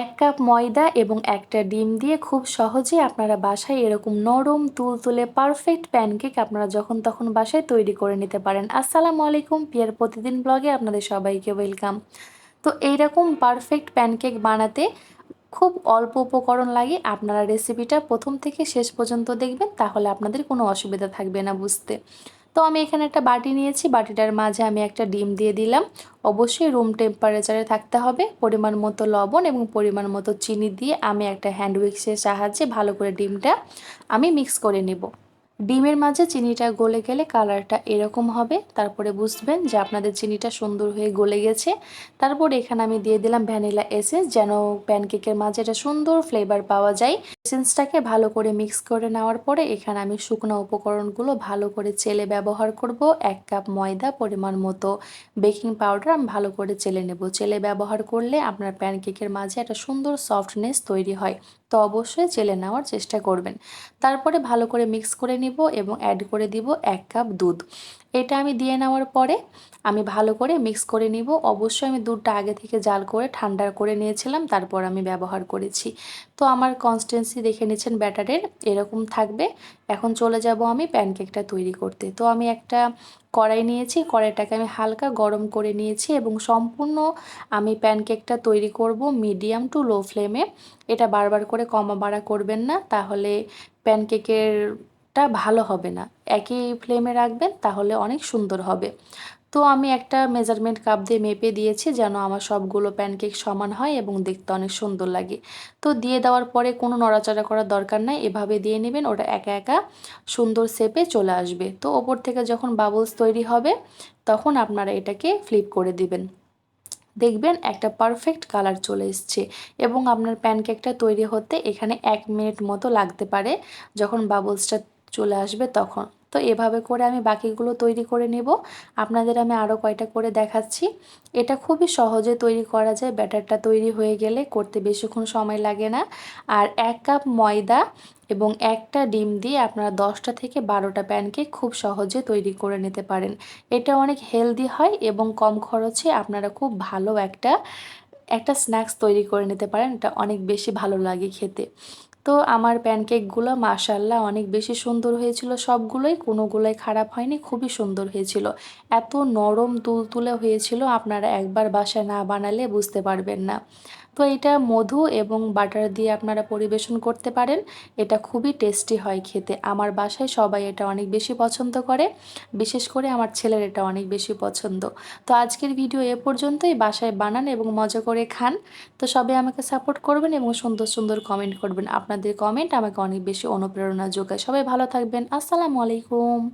এক কাপ ময়দা এবং একটা ডিম দিয়ে খুব সহজে আপনারা বাসায় এরকম নরম, তুলতুলে পারফেক্ট প্যানকেক আপনারা যখন তখন বাসায় তৈরি করে নিতে পারেন। আসসালামু আলাইকুম, পিয়ার প্রতিদিন ব্লগে আপনাদের সবাইকে ওয়েলকাম তো এইরকম পারফেক্ট প্যানকেক বানাতে খুব অল্প উপকরণ লাগে, আপনারা রেসিপিটা প্রথম থেকে শেষ পর্যন্ত দেখবেন, তাহলে আপনাদের কোনো অসুবিধা থাকবে না বুঝতে। তো আমি এখানে একটা বাটি নিয়েছি, বাটিটার মাঝে আমি একটা ডিম দিয়ে দিলাম। অবশ্যই রুম টেম্পারেচারে থাকতে হবে, পরিমাণ মতো লবণ এবং পরিমাণ মতো চিনি দিয়ে আমি একটা হ্যান্ড উইক্সের সাহায্যে ভালো করে ডিমটা আমি মিক্স করে নেব। ডিমের মাঝে চিনিটা গলে গেলে কালারটা এরকম হবে। তারপরে বুঝবেন যে আপনাদের চিনিটা সুন্দর হয়ে গলে গেছে। তারপর এখানে আমি দিয়ে দিলাম ভ্যানিলা এসেন্স, যেন প্যানকেকের মাঝে একটা সুন্দর ফ্লেভার পাওয়া যায়। এসেন্সটাকে ভালো করে মিক্স করে নেওয়ার পরে এখানে আমি শুকনো উপকরণগুলো ভালো করে চেলে ব্যবহার করব। এক কাপ ময়দা পরিমাণ মতো বেকিং পাউডার আমি ভালো করে চেলে নেব। চেলে ব্যবহার করলে আপনার প্যানকেকের মাঝে একটা সুন্দর সফটনেস তৈরি হয়। তো অবশ্যই চেলে নেওয়ার চেষ্টা করবেন। তারপরে ভালো করে মিক্স করে নিব এবং অ্যাড করে দিব এক কাপ দুধ। এটা আমি দিয়ে নেওয়ার পরে আমি ভালো করে মিক্স করে নিব। অবশ্যই আমি দুধটা আগে থেকে জাল করে ঠান্ডা করে নিয়েছিলাম, তারপর আমি ব্যবহার করেছি। তো আমার কনস্টেন্সি দেখে নিচ্ছেন ব্যাটারের, এরকম থাকবে। এখন চলে যাব আমি প্যানকেকটা তৈরি করতে। তো আমি একটা কড়াই নিয়েছি, কড়াইটাকে আমি হালকা গরম করে নিয়েছি এবং সম্পূর্ণ আমি প্যানকেকটা তৈরি করব মিডিয়াম টু লো ফ্লেমে এটা বারবার করে কমা বাড়া করবেন না, তাহলে প্যানকেকেরটা ভালো হবে না। একই ফ্লেমে রাখবেন, তাহলে অনেক সুন্দর হবে। তো আমি একটা মেজারমেন্ট কাপ দিয়ে মেপে দিয়েছি যেন আমার সবগুলো প্যানকেক সমান হয় এবং দেখতে অনেক সুন্দর লাগে। তো দিয়ে দেওয়ার পরে কোনো নড়াচড়া করার দরকার নাই, এভাবে দিয়ে নেবেন, ওটা একা একা সুন্দর শেপে চলে আসবে। তো ওপর থেকে যখন বাবলস তৈরি হবে, তখন আপনারা এটাকে ফ্লিপ করে দিবেন। দেখবেন একটা পারফেক্ট কালার চলে এসছে এবং আপনার প্যানকেকটা তৈরি হতে এখানে এক মিনিট মতো লাগতে পারে। যখন বাবলসটা চলে আসবে তখন। তো এভাবে করে আমি বাকিগুলো তৈরি করে নেব। আপনাদের আমি আরও কয়টা করে দেখাচ্ছি। এটা খুবই সহজে তৈরি করা যায়। ব্যাটারটা তৈরি হয়ে গেলে করতে বেশিক্ষণ সময় লাগে না। আর এক কাপ ময়দা এবং একটা ডিম দিয়ে আপনারা দশটা থেকে বারোটা প্যানকেক খুব সহজে তৈরি করে নিতে পারেন। এটা অনেক হেলদি হয় এবং কম খরচে আপনারা খুব ভালো একটা একটা স্ন্যাক্স তৈরি করে নিতে পারেন। এটা অনেক বেশি ভালো লাগে খেতে। তো আমার প্যানকেকগুলো মাশাল্লাহ অনেক বেশি সুন্দর হয়েছিল। সবগুলোই কোনোগুলোই খারাপ হয়নি, খুবই সুন্দর হয়েছিল। এত নরম তুলতুলে হয়েছিল, আপনারা একবার বাসায় না বানালে বুঝতে পারবেন না। তো এটা মধু এবং বাটার দিয়ে আপনারা পরিবেশন করতে পারেন। এটা খুবই টেস্টি হয় খেতে। আমার বাসায় সবাই এটা অনেক বেশি পছন্দ করে। বিশেষ করে আমার ছেলের এটা অনেক বেশি পছন্দ। তো আজকের ভিডিও এ পর্যন্তই। বাসায় বানান এবং মজা করে খান। তো সবাই আমাকে সাপোর্ট করবেন এবং সুন্দর সুন্দর কমেন্ট করবেন। আপনাদের কমেন্ট আমাকে অনেক বেশি অনুপ্রেরণা যোগায়। সবাই ভালো থাকবেন। আসসালামু আলাইকুম।